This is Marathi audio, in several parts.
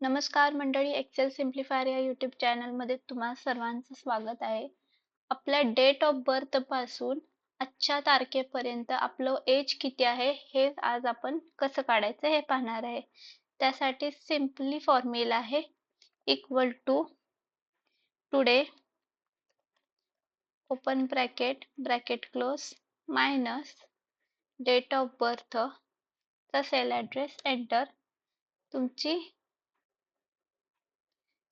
नमस्कार मंडळी एक्सेल सिम्प्लिफायर या युट्यूब चॅनलमध्ये तुम्हा सर्वांचं स्वागत आहे. आपल्या डेट ऑफ बर्थपासून आजच्या तारखेपर्यंत आपलं एज किती आहे हे आज आपण कसं काढायचं हे पाहणार आहे. त्यासाठी सिम्पली फॉर्म्युला आहे equal to today open bracket bracket close minus date of birth चा सेल ॲड्रेस एंटर तुमची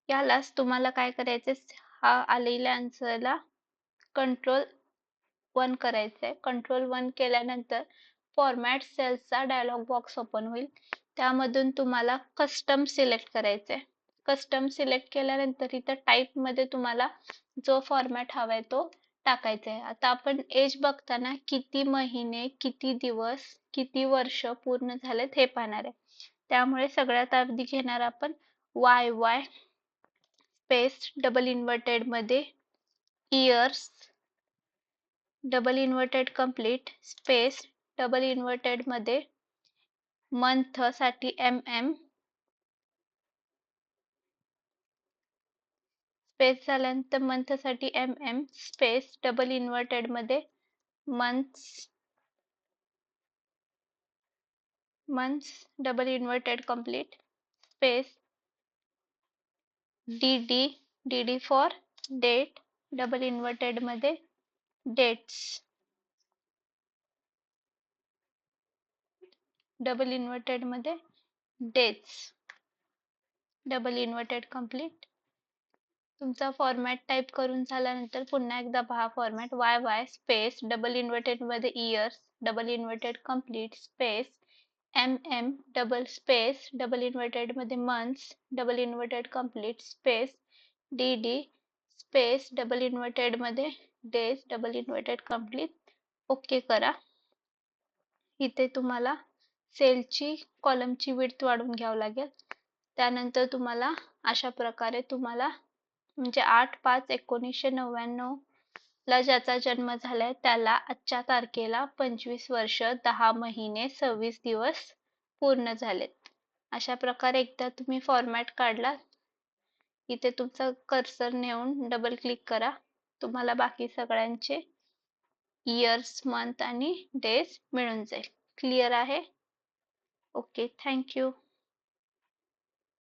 यालाच तुम्हाला काय करायचे हा आलेल्या आन्सरला कंट्रोल वन करायचं आहे कंट्रोल वन केल्यानंतर फॉर्मॅट सेल्सचा डायलॉग बॉक्स ओपन होईल. त्यामधून तुम्हाला कस्टम सिलेक्ट करायचं आहे कस्टम सिलेक्ट केल्यानंतर इथं टाईपमध्ये तुम्हाला जो फॉर्मॅट हवा आहे तो टाकायचा आहे आता आपण एज बघताना किती महिने किती दिवस किती वर्ष पूर्ण झालेत हे पाहणार आहे. त्यामुळे सगळ्यात आधी घेणार आपण Y Y space double इन्व्हर्टेडमध्ये years double inverted complete space double इन्व्हर्टेडमध्ये मंथसाठी एम एम स्पेस झाल्यानंतर मंथसाठी M M space double इन्व्हर्टेडमध्ये months months double inverted complete space D D D D for date double इन्व्हर्टेडमध्ये dates double इन्व्हर्टेडमध्ये डेट्स डबल इन्व्हर्टेड कंप्लीट तुमचा फॉर्मॅट टाईप करून झाल्यानंतर पुन्हा एकदा पहा format Y Y space double इन्व्हर्टेडमध्ये years double inverted complete space M M double space double इन्व्हर्टेडमध्ये months double inverted complete space D D space double इन्व्हर्टेडमध्ये days double inverted complete okay करा. इथे तुम्हाला सेलची कॉलमची विड्थ वाढवून घ्यावं लागेल. त्यानंतर तुम्हाला अशा प्रकारे तुम्हाला म्हणजे आठ पाच एकोणीसशे नव्याण्णव ला ज्याचा जन्म झालाय त्याला आजच्या तारखेला पंचवीस वर्ष दहा महिने सव्वीस दिवस पूर्ण झालेत. अशा प्रकारे एकदा तुम्ही फॉर्मॅट काढला इथे तुमचा कर्सर नेऊन डबल क्लिक करा. तुम्हाला बाकी सगळ्यांचे इयर्स मंथ आणि डेज मिळून जाईल. क्लिअर आहे? Okay thank you